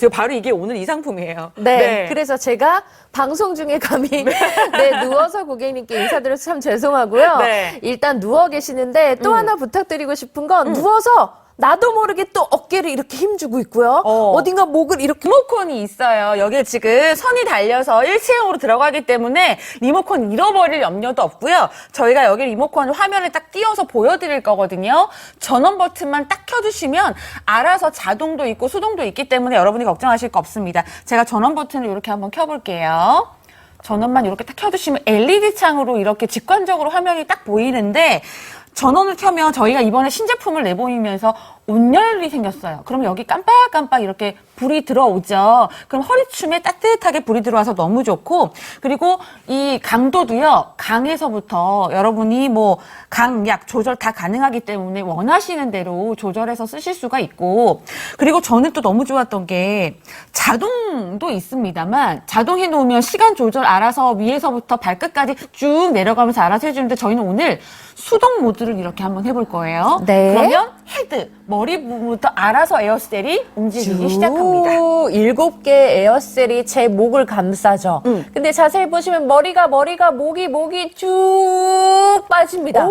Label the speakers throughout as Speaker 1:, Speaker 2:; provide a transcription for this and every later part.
Speaker 1: 저 바로 이게 오늘 이 상품이에요.
Speaker 2: 네, 그래서 제가 방송 중에 감히 네, 누워서 고객님께 인사드려서 참 죄송하고요.
Speaker 1: 네.
Speaker 2: 일단 누워 계시는데 또 하나 부탁드리고 싶은 건 누워서 나도 모르게 또 어깨를 이렇게 힘주고 있고요.
Speaker 1: 어.
Speaker 2: 어. 딘가 목을 이렇게
Speaker 1: 리모컨이 있어요. 여기에 지금 선이 달려서 일체형으로 들어가기 때문에 리모컨 잃어버릴 염려도 없고요. 저희가 여기 리모컨을 화면에 딱 띄워서 보여드릴 거거든요. 전원 버튼만 딱 켜주시면 알아서 자동도 있고 수동도 있기 때문에 여러분이 걱정하실 거 없습니다. 제가 전원 버튼을 이렇게 한번 켜볼게요. 전원만 이렇게 딱 켜주시면 LED 창으로 이렇게 직관적으로 화면이 딱 보이는데 전원을 켜면 저희가 이번에 신제품을 내보이면서 온열이 생겼어요. 그럼 여기 깜빡깜빡 이렇게 불이 들어오죠. 그럼 허리춤에 따뜻하게 불이 들어와서 너무 좋고 그리고 이 강도도요. 강에서부터 여러분이 뭐 강약 조절 다 가능하기 때문에 원하시는 대로 조절해서 쓰실 수가 있고 그리고 저는 또 너무 좋았던 게 자동도 있습니다만 자동 해 놓으면 시간 조절 알아서 위에서부터 발끝까지 쭉 내려가면서 알아서 해 주는데 저희는 오늘 수동 모드를 이렇게 한번 해볼 거예요.
Speaker 2: 네.
Speaker 1: 그러면 헤드 머리 부분부터 알아서 에어스텔이 움직이기 시작합니다.
Speaker 2: 쭉 일곱 개 에어셀이 제 목을 감싸죠.
Speaker 1: 음.
Speaker 2: 근데 자세히 보시면 머리가 머리가 목이 목이 쭉 빠집니다.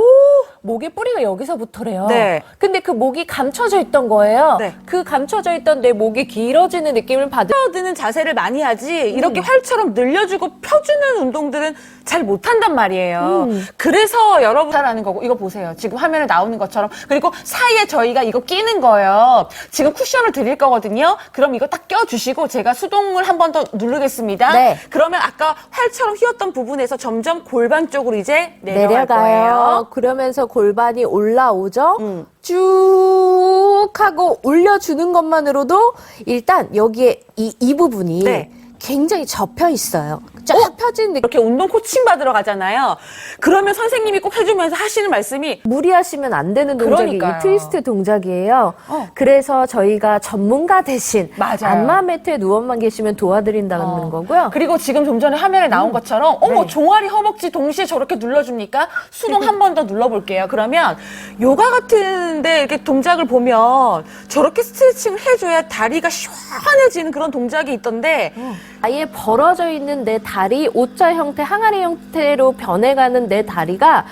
Speaker 2: 목의 뿌리가 여기서부터래요.
Speaker 1: 네.
Speaker 2: 근데 그 목이 감춰져 있던 거예요.
Speaker 1: 네.
Speaker 2: 그 감춰져 있던 내 목이 길어지는 느낌을 받으.
Speaker 1: 드는 자세를 많이 하지 이렇게 활처럼 늘려주고 펴주는 운동들은 잘 못한단 말이에요. 그래서 여러분 잘하는 거고 이거 보세요. 지금 화면에 나오는 것처럼 그리고 사이에 저희가 이거 끼는 거예요. 지금 쿠션을 드릴 거거든요. 그럼 이거 딱 껴주시고 제가 수동을 한 번 더 누르겠습니다.
Speaker 2: 네.
Speaker 1: 그러면 아까 활처럼 휘었던 부분에서 점점 골반 쪽으로 이제 내려갈
Speaker 2: 내려가요.
Speaker 1: 거예요.
Speaker 2: 그러면서 골반이 올라오죠.
Speaker 1: 음.
Speaker 2: 쭉 하고 올려주는 것만으로도 일단 여기에 이, 이 부분이
Speaker 1: 네.
Speaker 2: 굉장히 접혀 있어요. 쫙 펴진 느낌.
Speaker 1: 이렇게 운동 코칭 받으러 가잖아요. 그러면 선생님이 꼭 해주면서 하시는 말씀이
Speaker 2: 무리하시면 안 되는 동작이
Speaker 1: 그러니까요.
Speaker 2: 이 트위스트 동작이에요.
Speaker 1: 어.
Speaker 2: 그래서 저희가 전문가 대신
Speaker 1: 맞아요.
Speaker 2: 안마 매트에 누워만 계시면 도와드린다는
Speaker 1: 어.
Speaker 2: 거고요.
Speaker 1: 그리고 지금 좀 전에 화면에 나온 것처럼 어머
Speaker 2: 네.
Speaker 1: 종아리 허벅지 동시에 저렇게 눌러줍니까? 수동 한 번 더 눌러볼게요. 그러면 요가 같은데 이렇게 동작을 보면 저렇게 스트레칭을 해줘야 다리가 시원해지는 그런 동작이 있던데
Speaker 2: 아예 벌어져 있는 내 다리, 오자 형태, 항아리 형태로 변해가는 내 다리가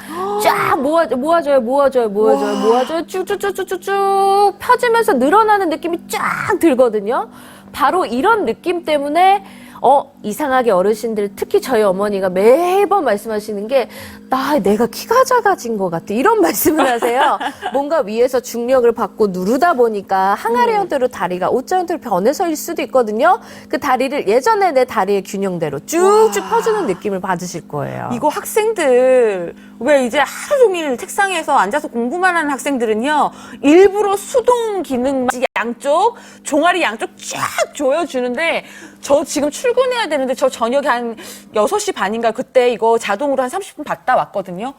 Speaker 2: 쫙 모아, 모아져요, 모아져요, 모아져요, 모아져요. 쭉쭉쭉쭉쭉 펴지면서 늘어나는 느낌이 쫙 들거든요. 바로 이런 느낌 때문에 어, 이상하게 어르신들, 특히 저희 어머니가 매번 말씀하시는 게, 나, 내가 키가 작아진 것 같아. 이런 말씀을 하세요. 뭔가 위에서 중력을 받고 누르다 보니까 항아리 형태로 다리가 오자 형태로 변해서일 수도 있거든요. 그 다리를 예전에 내 다리의 균형대로 쭉쭉 펴주는 느낌을 받으실 거예요.
Speaker 1: 이거 학생들 왜 이제 하루 종일 책상에서 앉아서 공부만 하는 학생들은요 일부러 수동 기능 양쪽 종아리 양쪽 쫙 조여주는데 저 지금 출근해야 되는데 저 저녁에 한 6시 반인가 그때 이거 자동으로 한 30분 봤다 왔거든요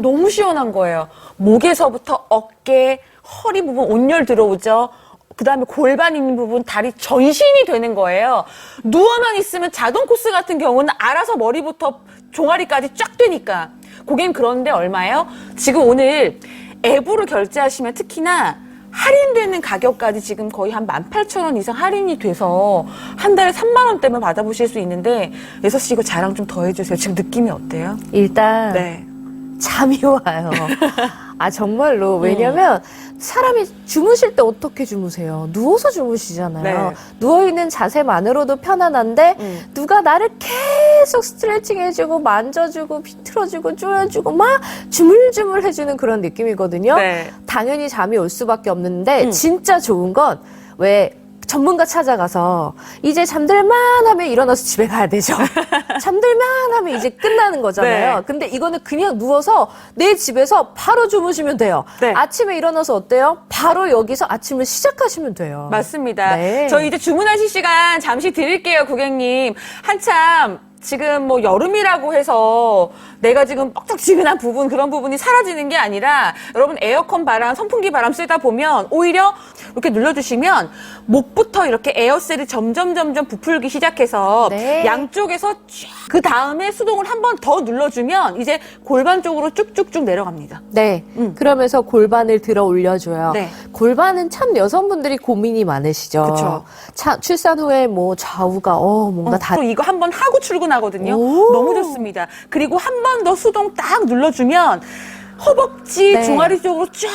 Speaker 1: 너무 시원한 거예요 목에서부터 어깨 허리 부분 온열 들어오죠 그 다음에 골반 있는 부분, 다리 전신이 되는 거예요. 누워만 있으면 자동 코스 같은 경우는 알아서 머리부터 종아리까지 쫙 되니까. 고객님 그런데 얼마예요? 지금 오늘 앱으로 결제하시면 특히나 할인되는 가격까지 지금 거의 한 18,000원 이상 할인이 돼서 한 달에 3만 원대면 받아보실 수 있는데 예서 씨 이거 자랑 좀 더 해주세요. 지금 느낌이 어때요?
Speaker 2: 일단
Speaker 1: 네.
Speaker 2: 잠이 와요. 아 정말로 왜냐면 사람이 주무실 때 어떻게 주무세요? 누워서 주무시잖아요.
Speaker 1: 네.
Speaker 2: 누워 있는 자세만으로도 편안한데
Speaker 1: 음.
Speaker 2: 누가 나를 계속 스트레칭 해주고 만져주고 비틀어주고 쪼여주고 막 주물주물 해주는 그런 느낌이거든요.
Speaker 1: 네.
Speaker 2: 당연히 잠이 올 수밖에 없는데
Speaker 1: 음.
Speaker 2: 진짜 좋은 건 왜 전문가 찾아가서 이제 잠들만 하면 일어나서 집에 가야 되죠. 잠들만 하면 이제 끝나는 거잖아요.
Speaker 1: 네.
Speaker 2: 근데 이거는 그냥 누워서 내 집에서 바로 주무시면 돼요.
Speaker 1: 네.
Speaker 2: 아침에 일어나서 어때요? 바로 여기서 아침을 시작하시면 돼요.
Speaker 1: 맞습니다.
Speaker 2: 네.
Speaker 1: 저희 이제 주문하실 시간 잠시 드릴게요, 고객님. 한참 지금 뭐 여름이라고 해서 내가 지금 뻑적지근한 부분 그런 부분이 사라지는 게 아니라 여러분 에어컨 바람, 선풍기 바람 쐬다 보면 오히려 이렇게 눌러주시면 목부터 이렇게 에어셀이 점점 점점 부풀기 시작해서
Speaker 2: 네.
Speaker 1: 양쪽에서 그 다음에 수동을 한 번 더 눌러주면 이제 골반 쪽으로 쭉쭉쭉 내려갑니다.
Speaker 2: 네.
Speaker 1: 음.
Speaker 2: 그러면서 골반을 들어 올려줘요.
Speaker 1: 네.
Speaker 2: 골반은 참 여성분들이 고민이 많으시죠.
Speaker 1: 그쵸.
Speaker 2: 차, 출산 후에 뭐 좌우가, 어, 뭔가 다.
Speaker 1: 또 이거 한 번 하고 출근 하거든요.
Speaker 2: 오.
Speaker 1: 너무 좋습니다. 그리고 한 번 더 수동 딱 눌러주면 허벅지
Speaker 2: 네.
Speaker 1: 종아리 쪽으로 쫙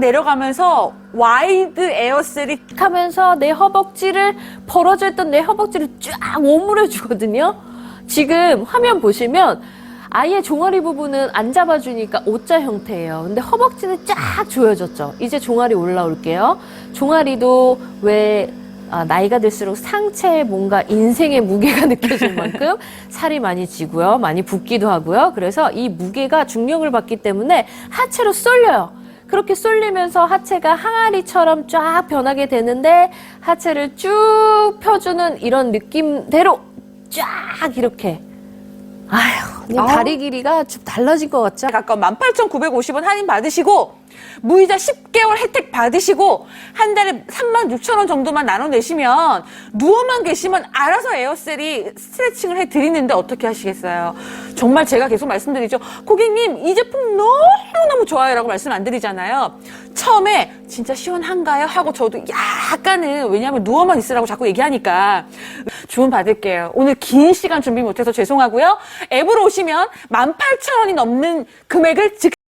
Speaker 1: 내려가면서 와이드 에어셀이
Speaker 2: 하면서 내 허벅지를 벌어져 있던 내 허벅지를 쫙 오므려 주거든요. 지금 화면 보시면 아예 종아리 부분은 안 잡아주니까 O자 형태예요. 근데 허벅지는 쫙 조여졌죠. 이제 종아리 올라올게요. 종아리도 왜 아, 나이가 들수록 상체에 뭔가 인생의 무게가 느껴질 만큼 살이 많이 찌고요. 많이 붓기도 하고요. 그래서 이 무게가 중력을 받기 때문에 하체로 쏠려요. 그렇게 쏠리면서 하체가 항아리처럼 쫙 변하게 되는데 하체를 쭉 펴주는 이런 느낌대로 쫙 이렇게 아휴. 다리 길이가 좀 달라진 것 같죠?
Speaker 1: 가까운 18,950원 할인 받으시고 무이자 10개월 혜택 받으시고 한 달에 36,000원 정도만 나눠내시면 누워만 계시면 알아서 에어셀이 스트레칭을 해드리는데 어떻게 하시겠어요? 정말 제가 계속 말씀드리죠. 고객님 이 제품 너무너무 좋아요 라고 말씀 안 드리잖아요. 처음에 진짜 시원한가요? 하고 저도 약간은 왜냐하면 누워만 있으라고 자꾸 얘기하니까 주문 받을게요. 오늘 긴 시간 준비 못해서 죄송하고요. 앱으로 오시면 18,000원이 넘는 금액을 즉